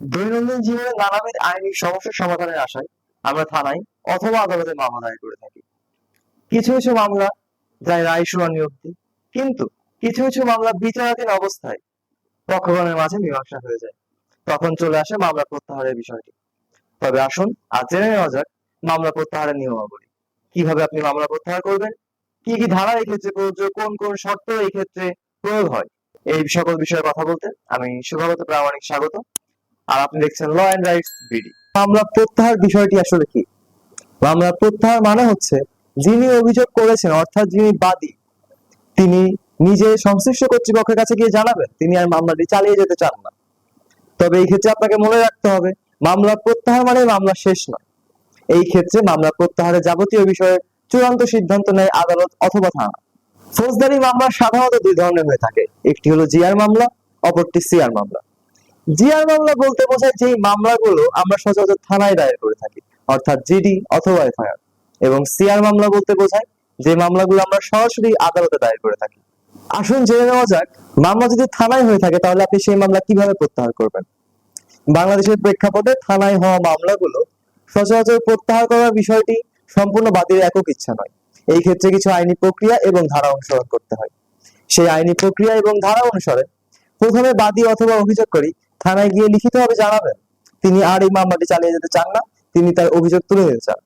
দৈনন্দিন জীবনে নানাবিধ আইনি সমস্যার সমাধানের আশায় আমরা থানায় অথবা আদালতে মামলা দায়ের করে থাকি। কিছু কিছু মামলা যায় রায় শুনানি অবধি, কিন্তু কিছু কিছু মামলা বিচারাধীন অবস্থায় পক্ষগণের মাঝে মীমাংসা হয়ে যায়। তখন চলে আসে মামলা প্রত্যাহারের বিষয়টি। তবে আসুন আজ জেনে নেওয়া যাক মামলা প্রত্যাহারের নিয়মাবলী। কীভাবে আপনি মামলা প্রত্যাহার করবেন? কি কি ধারা এই ক্ষেত্রে প্রযোজ্য? কোন কোন শর্ত এই ক্ষেত্রে প্রয়োগ হয়? এই সকল বিষয়ে কথা বলতে আমি শুভগত প্রামাণিক স্বাগত। আর আপনি দেখছেন ল অ্যান্ড রাইটস বিডি মামলা প্রত্যাহার বিষয়টি আসলে কি? মামলা প্রত্যাহার মানে হচ্ছে যিনি অভিযোগ করেছেন, অর্থাৎ যিনি বাদী, তিনি নিজে সংশ্লিষ্ট কর্তৃপক্ষের কাছে গিয়ে জানাবেন, তিনি আর মামলাটি চালিয়ে যেতে চান না। তবে এই ক্ষেত্রে আপনাকে মনে রাখতে হবে, মামলা প্রত্যাহার মানে মামলা শেষ নয়। এই ক্ষেত্রে মামলা প্রত্যাহারের যাবতীয় বিষয়ে চূড়ান্ত সিদ্ধান্ত নেয় আদালত অথবা থানা। ফৌজদারি মামলা সাধারণত দুই ধরনের হয়ে থাকে, একটি হলো জিআর মামলা, অপরটি সিআর মামলা। জিআর মামলা বলতে বোঝায় যেই মামলাগুলো আমরা সচরাচর থানায় দায়ের করে থাকি, অর্থাৎ জিডি অথবা এফআইআর। এবং সিআর মামলা বলতে বোঝায় যে মামলাগুলো আমরা সরাসরি আদালতে দায়ের করে থাকি। আসুন জেনে নেওয়া যাক, মামলা যদি থানায় হয়ে থাকে তাহলে আপনি সেই মামলা কীভাবে প্রত্যাহার করবেন? বাংলাদেশের প্রেক্ষাপটে থানায় হওয়া মামলাগুলো সচরাচর প্রত্যাহার করার বিষয়টি সম্পূর্ণ বাদীর একক ইচ্ছা নয়। এই ক্ষেত্রে কিছু আইনি প্রক্রিয়া এবং ধারা অনুসরণ করতে হয়। সেই আইনি প্রক্রিয়া এবং ধারা অনুসারে প্রথমে বাদী অথবা অভিযোগকারী থানায় গিয়ে লিখিতভাবে জানাবেন, তিনি আর এই মামলাটি চালিয়ে যেতে চান না, তিনি তার অভিযোগ তুলে নিতে চান।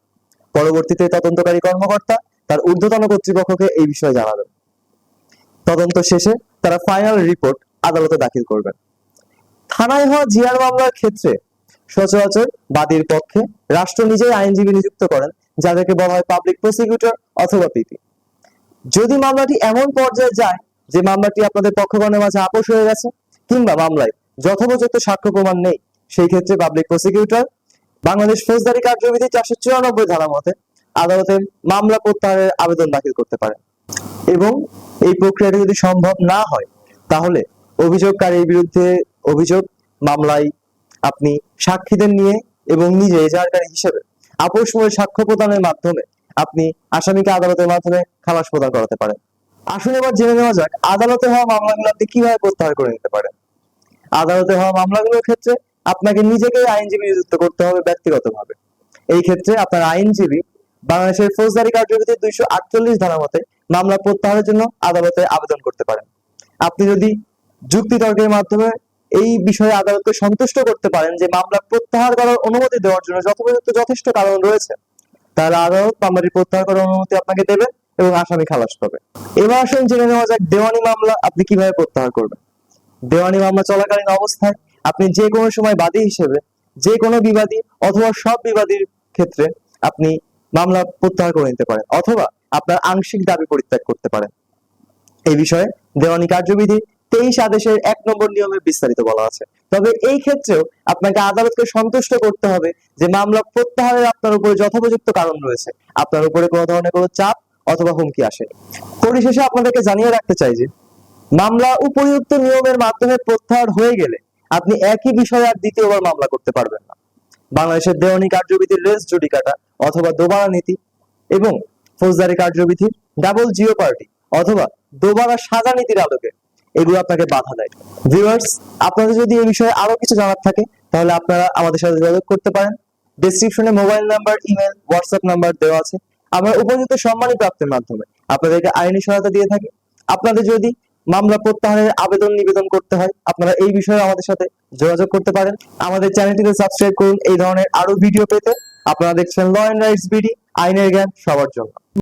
পরবর্তীতে তদন্তকারী কর্মকর্তা তার ঊর্ধ্বতন কর্তৃপক্ষকে এই বিষয়ে জানাবেন। তদন্ত শেষে তারা ফাইনাল রিপোর্ট আদালতে দাখিল করবেন। থানায় হওয়া জিআর মামলার ক্ষেত্রে সচরাচর বাদীর পক্ষে রাষ্ট্র নিজেই আইনজীবী নিযুক্ত করেন, যাদেরকে বলা হয় পাবলিক প্রসিকিউটর অথবা পিপি। যদি মামলাটি এমন পর্যায়ে যায় যে মামলাটি আপনাদের পক্ষগণের মাঝে আপোষ হয়ে গেছে, কিংবা মামলায় যথোপযুক্ত সাক্ষ্য প্রমাণ নেই। সেই ক্ষেত্রে পাবলিক প্রসিকিউটর বাংলাদেশ ফৌজদারি কার্যবিধি চারশো চুরানব্বই ধারা মতে আদালতে মামলা প্রত্যাহারের আবেদন দাখিল করতে পারেন এবং এই প্রক্রিয়াটি যদি সম্ভব না হয়, তাহলে অভিযোগকারীর বিরুদ্ধে অভিযোগ, মামলায় আপনি সাক্ষীদের নিয়ে এবং নিজে এজাহারকারী হিসেবে আপোষময় সাক্ষ্য প্রদানের মাধ্যমে আপনি আসামিকে আদালতের মাধ্যমে খালাস প্রদান করাতে পারেন। আসুন এবার জেনে নেওয়া যাক, আদালতে হওয়া মামলাগুলো আপনি কীভাবে প্রত্যাহার করে নিতে পারেন? আদালতে হওয়া মামলাগুলোর ক্ষেত্রে আপনাকে নিজেকেই আইনজীবী নিযুক্ত করতে হবে ব্যক্তিগতভাবে। এই ক্ষেত্রে আপনার আইনজীবী বাংলাদেশের ফৌজদারি কার্যবিধির দুইশো আটচল্লিশ ধারা মতে মামলা প্রত্যাহারের জন্য আদালতে আবেদন করতে পারেন। আপনি যদি যুক্তি তর্কের মাধ্যমে এই বিষয়ে আদালতকে সন্তুষ্ট করতে পারেন যে মামলা প্রত্যাহার করার অনুমতি দেওয়ার জন্য যথোপযুক্ত যথেষ্ট কারণ রয়েছে, তাহলে আদালত মামলাটি প্রত্যাহার করার অনুমতি আপনাকে দেবে এবং আসামি খালাস পাবে। এবার আসুন জেনে নেওয়া যাক দেওয়ানি মামলা আপনি কীভাবে প্রত্যাহার করবেন। দেওয়ানি মামলা চলাকালীন অবস্থায় আপনি যে কোনো সময় বাদী হিসেবে, যে কোনো বিবাদী অথবা সব বিবাদীর ক্ষেত্রে আপনি মামলা প্রত্যাহার করে নিতে পারেন অথবা আপনার আংশিক দাবি পরিত্যাগ করতে পারেন। এই বিষয়ে দেওয়ানি কার্যবিধি তেইশ আদেশের এক নম্বর নিয়মে বিস্তারিত বলা আছে। তবে এই ক্ষেত্রেও আপনাকে আদালতকে সন্তুষ্ট করতে হবে যে মামলা প্রত্যাহারের আপনার উপরে যথোপযুক্ত কারণ রয়েছে। আপনার উপরে কোনো ধরনের কোনো চাপ অথবা হুমকি আসেনি। পরিশেষে আপনাদেরকে জানিয়ে রাখতে চাই যে মামলা উপযুক্ত নিয়মের মাধ্যমে প্রত্যাহার হয়ে গেলে আপনি একই বিষয়ে আর দ্বিতীয়বার মামলা করতে পারবেন না। বাংলাদেশের দেওয়ানি কার্যবিধির রেস জুডিকাটা অথবা দোবারা নীতি এবং ফৌজদারি কার্যবিধির ডাবল জিও পার্টি অথবা দোবারা সাজা নীতির আলোকে এগুলো আপনাকে বাধা দেয়। ভিউয়ার্স, আপনাদের যদি এই বিষয়ে আরও কিছু জানার থাকে, তাহলে আপনারা আমাদের সাথে যোগাযোগ করতে পারেন। ডেসক্রিপশনে mobile number, email, WhatsApp number দেওয়া আছে। আমরা উপযুক্ত সম্মানী প্রাপ্তির মাধ্যমে আপনাদেরকে আইনি সহায়তা দিয়ে থাকি। আপনাদের যদি মামলা প্রত্যাহারের আবেদন নিবেদন করতে হয়। আপনারা এই বিষয়ে আমাদের সাথে যোগাযোগ করতে পারেন। আমাদের চ্যানেলটিকে সাবস্ক্রাইব করুন। এই ধরনের আরও ভিডিও পেতে আপনারা দেখছেন ল অ্যান্ড রাইটস বিডি আইনের জ্ঞান সবার জন্য।